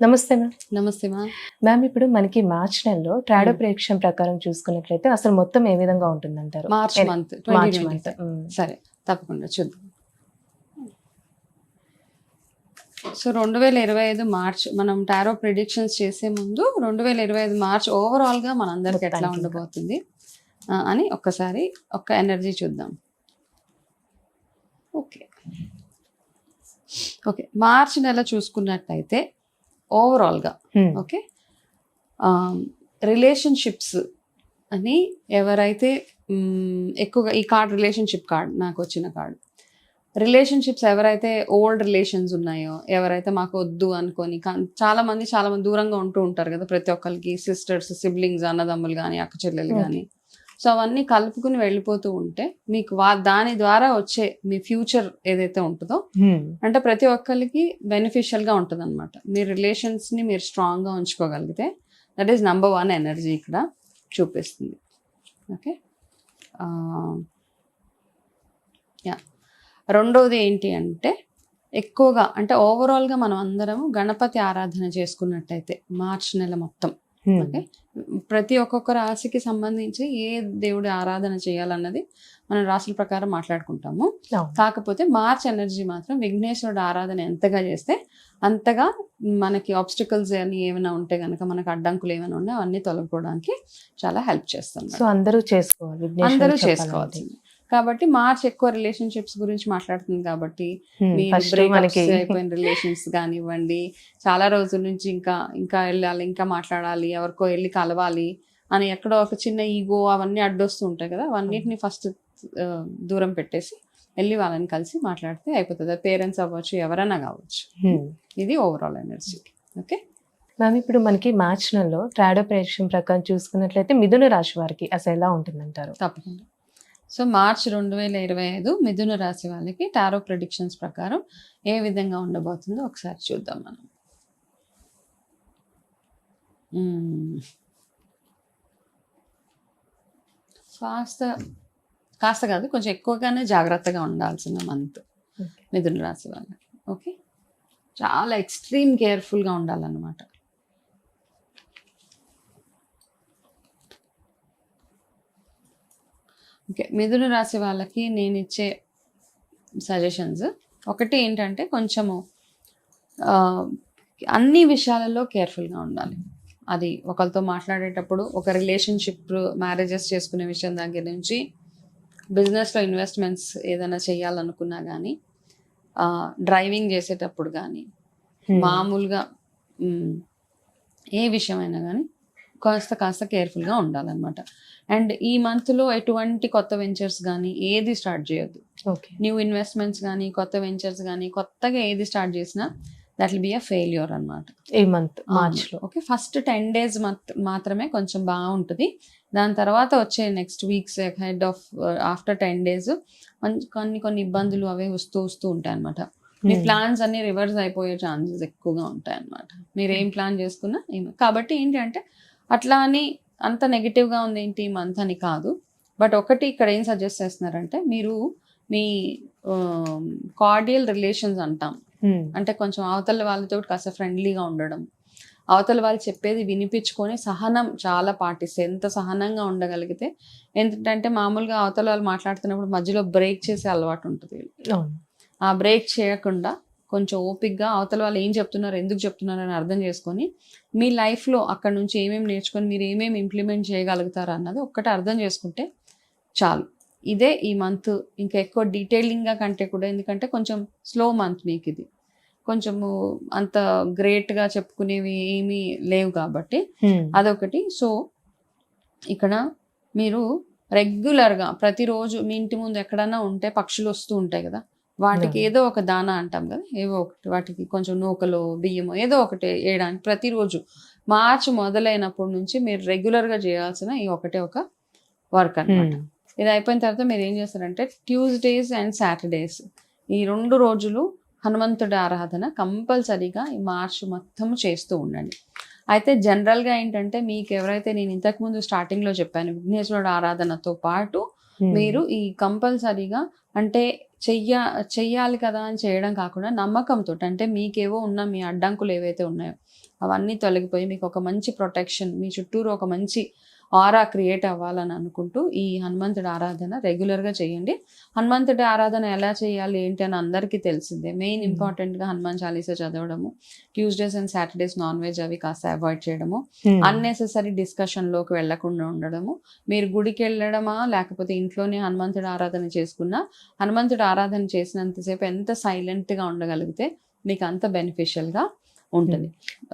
నమస్తే మ్యామ్. నమస్తే మా మ్యామ్ ఇప్పుడు మనకి మార్చ్ నెలలో ట్రాడో. ప్రేక్షణ ప్రకారం చూసుకున్నట్లయితే అసలు మొత్తం ఏ విధంగా ఉంటుందంటారు? March month March month. సరే తప్పకుండా చూద్దాం. సో రెండు వేల ఇరవై ఐదు మార్చ్ మనం టారో ప్రిడిక్షన్స్ చేసే ముందు రెండు వేల ఇరవై ఐదు మార్చ్ ఓవరాల్గా మనందరికి ఎట్లా. ఉండబోతుంది? అని ఒక్కసారి ఒక్క ఎనర్జీ చూద్దాం. ఓకే. ఓకే మార్చ్ నెల చూసుకున్నట్టయితే ఓవరాల్గా ఓకే రిలేషన్షిప్స్ అని ఎవరైతే ఎక్కువగా ఈ కార్డ్ రిలేషన్షిప్ కార్డ్ నాకు వచ్చిన కార్డ్ రిలేషన్షిప్స్ ఎవరైతే ఓల్డ్ రిలేషన్స్ ఉన్నాయో ఎవరైతే మాకు వద్దు అనుకొని చాలా మంది చాలా మంది దూరంగా ఉంటూ ఉంటారు కదా ప్రతి ఒక్కరికి సిస్టర్స్ సిబ్లింగ్స్ అన్నదమ్ములు కానీ అక్క చెల్లెలు. కానీ సో అవన్నీ కలుపుకుని వెళ్ళిపోతూ ఉంటే మీకు వా దాని ద్వారా వచ్చే మీ ఫ్యూచర్ ఏదైతే ఉంటుందో అంటే ప్రతి ఒక్కరికి బెనిఫిషియల్గా ఉంటుంది అనమాట మీ రిలేషన్స్ని మీరు స్ట్రాంగ్గా ఉంచుకోగలిగితే that is number one energy ఇక్కడ చూపిస్తుంది. ఓకే? యా రెండవది ఏంటి అంటే ఎక్కువగా అంటే ఓవరాల్గా మనం అందరం గణపతి ఆరాధన చేసుకున్నట్టయితే మార్చ్ నెల మొత్తం ఓకే? ప్రతి ఒక్కొక్క రాశికి సంబంధించి ఏ దేవుడి ఆరాధన చేయాలన్నది మనం రాశుల ప్రకారం మాట్లాడుకుంటాము. కాకపోతే మార్చ్ ఎనర్జీ మాత్రం విఘ్నేశ్వరుడు ఆరాధన ఎంతగా చేస్తే అంతగా మనకి ఆబ్స్టికల్స్ అని ఏమైనా ఉంటే కనుక మనకి అడ్డంకులు ఏమైనా ఉన్నా అవన్నీ తొలగిపోవడానికి చాలా హెల్ప్ చేస్తుంది. సో అందరూ చేసుకోవాలి అందరూ. చేసుకోవాల్సింది. కాబట్టి మార్చ్ ఎక్కువ రిలేషన్షిప్స్ గురించి మాట్లాడుతుంది కాబట్టి Hmm, అయిపోయిన రిలేషన్స్ కానివ్వండి చాలా రోజుల నుంచి ఇంకా ఇంకా వెళ్ళాలి ఇంకా మాట్లాడాలి ఎవరికో వెళ్ళి కలవాలి అని ఎక్కడో ఒక చిన్న ఈగో అవన్నీ అడ్డొస్తూ ఉంటాయి కదా అవన్నిటిని ఫస్ట్ దూరం పెట్టేసి వెళ్ళి వాళ్ళని కలిసి మాట్లాడితే అయిపోతుంది. పేరెంట్స్ అవ్వచ్చు ఎవరైనా కావచ్చు. Hmm. ఇది ఓవరాల్ ఎనర్జీ ఓకే మ్యామ్ ఇప్పుడు మనకి మార్చ్ నెలలో ట్రాడో ప్రేక్షణ ప్రకారం చూసుకున్నట్లయితే మిథున రాశి వారికి అసలు ఎలా ఉంటుందంటారు? తప్పకుండా. సో మార్చ్ రెండు వేల ఇరవై ఐదు మిథున రాశి వాళ్ళకి టారో ప్రిడిక్షన్స్ ప్రకారం ఏ విధంగా ఉండబోతుందో ఒకసారి చూద్దాం మనం. కాస్త కాస్త కాదు కొంచెం ఎక్కువగానే జాగ్రత్తగా ఉండాల్సిన మంత్. మిథున రాశి వాళ్ళకి ఓకే చాలా ఎక్స్ట్రీమ్ కేర్ఫుల్గా ఉండాలన్నమాట ఓకే మిథున రాశి వాళ్ళకి నేను ఇచ్చే సజెషన్స్ ఒకటి ఏంటంటే కొంచెము అన్ని విషయాలలో కేర్ఫుల్గా ఉండాలి అది ఒకరితో మాట్లాడేటప్పుడు ఒక రిలేషన్షిప్ మ్యారేజెస్ చేసుకునే విషయం దగ్గర నుంచి బిజినెస్లో ఇన్వెస్ట్మెంట్స్ ఏదైనా చేయాలనుకున్నా కానీ డ్రైవింగ్ చేసేటప్పుడు కానీ. మామూలుగా ఏ విషయమైనా కానీ కాస్త కాస్త కేర్ఫుల్గా ఉండాలన్నమాట. అండ్ ఈ మంత్లో ఎటువంటి కొత్త వెంచర్స్ కానీ ఏది స్టార్ట్ చేయొద్దు ఓకే. న్యూ ఇన్వెస్ట్మెంట్స్ కానీ కొత్త వెంచర్స్ కానీ కొత్తగా ఏది స్టార్ట్ చేసినా that will be a failure అనమాట ఈ మంత్? మార్చ్లో ఓకే ఫస్ట్ టెన్ డేస్ మాత్రమే కొంచెం బాగుంటుంది దాని తర్వాత వచ్చే next weeks head of after ten days కొన్ని కొన్ని ఇబ్బందులు అవే వస్తూ వస్తూ ఉంటాయి అనమాట మీ. ప్లాన్స్ అన్ని రివర్స్ అయిపోయే ఛాన్సెస్ ఎక్కువగా ఉంటాయి అన్నమాట మీరు ఏం ప్లాన్ చేసుకున్నా ఏం- కాబట్టి ఏంటంటే అట్లా అని అంత నెగిటివ్గా ఉంది ఏంటి మంత్ అని కాదు. బట్ ఒకటి ఇక్కడ ఏం సజెస్ట్ చేస్తున్నారంటే మీరు మీ కార్డియల్ రిలేషన్స్ అంటాం. అంటే కొంచెం అవతల వాళ్ళతో కాస్త ఫ్రెండ్లీగా ఉండడం. అవతల వాళ్ళు చెప్పేది వినిపించుకొని సహనం చాలా పాటిస్తే ఎంత సహనంగా ఉండగలిగితే ఏంటంటే మామూలుగా అవతల వాళ్ళు మాట్లాడుతున్నప్పుడు మధ్యలో బ్రేక్ చేసే అలవాటు ఉంటుంది ఆ బ్రేక్ చేయకుండా కొంచెం ఓపిక్గా అవతల వాళ్ళు ఏం చెప్తున్నారు ఎందుకు చెప్తున్నారు అని అర్థం చేసుకొని మీ లైఫ్లో అక్కడ నుంచి ఏమేమి నేర్చుకొని మీరు ఏమేమి ఇంప్లిమెంట్ చేయగలుగుతారు అన్నది ఒక్కటి అర్థం చేసుకుంటే చాలు. ఇదే ఈ మంత్ ఇంకా ఎక్కువ డీటెయిలింగ్గా కంటే కూడా ఎందుకంటే కొంచెం స్లో మంత్ మీకు ఇది. కొంచెము అంత గ్రేట్గా చెప్పుకునేవి ఏమీ లేవు కాబట్టి Hmm. అదొకటి. సో ఇక్కడ మీరు రెగ్యులర్గా ప్రతిరోజు మీ ఇంటి ముందు ఎక్కడన్నా ఉంటే పక్షులు వస్తూ ఉంటాయి కదా వాటికి. ఏదో ఒక దానా అంటాం కదా ఏవో ఒకటి వాటికి కొంచెం నూకలు బియ్యము ఏదో ఒకటి వేయడానికి ప్రతిరోజు మార్చి మొదలైనప్పటి నుంచి మీరు రెగ్యులర్గా చేయాల్సిన ఈ ఒకటే ఒక వర్క్ అన్నమాట Hmm. ఇది అయిపోయిన తర్వాత మీరు ఏం చేస్తారంటే ట్యూస్డేస్ అండ్ సాటర్డేస్ ఈ రెండు రోజులు హనుమంతుడి ఆరాధన కంపల్సరీగా ఈ మార్చ్ మొత్తం చేస్తూ ఉండండి అయితే జనరల్గా ఏంటంటే మీకు ఎవరైతే నేను ఇంతకుముందు స్టార్టింగ్లో చెప్పాను విఘ్నేశ్వరుడు ఆరాధనతో పాటు Hmm. మీరు ఈ కంపల్సరీగా అంటే చెయ్య చెయ్యాలి కదా అని చేయడం కాకుండా నమ్మకంతో అంటే మీకేవో ఉన్న మీ అడ్డంకులు ఏవైతే ఉన్నాయో అవన్నీ తొలగిపోయి మీకు ఒక మంచి ప్రొటెక్షన్ మీ చుట్టూరు ఒక మంచి ఆరా క్రియేట్ అవ్వాలని అనుకుంటూ ఈ హనుమంతుడి ఆరాధన రెగ్యులర్గా చేయండి హనుమంతుడి ఆరాధన ఎలా చేయాలి ఏంటి అని అందరికీ తెలిసిందే మెయిన్ Hmm. ఇంపార్టెంట్గా హనుమాన్ చాలీసా చదవడము Tuesdays and Saturdays non veg అవి కాస్త అవాయిడ్ చేయడము Hmm. అన్నెసెసరీ డిస్కషన్లోకి వెళ్ళకుండా ఉండడము మీరు గుడికి వెళ్ళడమా లేకపోతే ఇంట్లోనే హనుమంతుడి ఆరాధన చేసుకున్నా హనుమంతుడి ఆరాధన చేసినంతసేపు ఎంత సైలెంట్గా ఉండగలిగితే మీకు అంత బెనిఫిషియల్గా ఉంటుంది.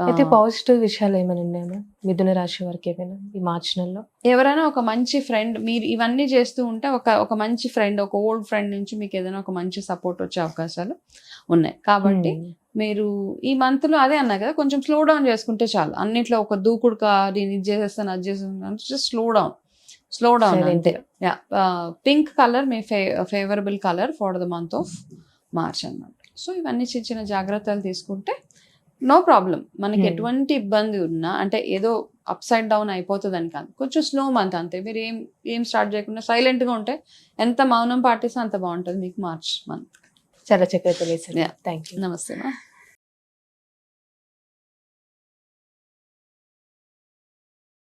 అయితే ఆ, పాజిటివ్ విషయాలు ఏమైనా ఉన్నాయా మిథున రాశి వారికి ఏమైనా ఈ మార్చ్ నెలలో? ఎవరైనా ఒక మంచి ఫ్రెండ్ మీరు ఇవన్నీ చేస్తూ ఉంటే ఒక ఒక మంచి ఫ్రెండ్ ఒక ఓల్డ్ ఫ్రెండ్ నుంచి మీకు ఏదైనా ఒక మంచి సపోర్ట్ వచ్చే అవకాశాలు ఉన్నాయి. కాబట్టి Hmm. మీరు ఈ మంత్లో అదే అన్నా కదా కొంచెం స్లో డౌన్ చేసుకుంటే చాలు. అన్నిట్లో ఒక దూకుడు కా నేను ఇది చేసేస్తాను అది చేసేస్తాను just slow down slow down అంతే. పింక్ కలర్ మీ ఫే favourable colour for the month of March అన్నమాట. సో ఇవన్నీ చిన్న చిన్న జాగ్రత్తలు తీసుకుంటే నో ప్రాబ్లం మనకి Hmm. ఎటువంటి ఇబ్బంది ఉన్నా అంటే ఏదో అప్ సైడ్ డౌన్ అయిపోతుంది అని కాదు. కొంచెం స్లో మంత్ అంతే. మీరు ఏం ఏం స్టార్ట్ చేయకుండా silent గా ఉంటే ఎంత మౌనం పాటిస్తే అంత బాగుంటుంది మీకు మార్చ్ మంత్ చాలా చక్కగా తెలియదు. థ్యాంక్ యూ నమస్తే మా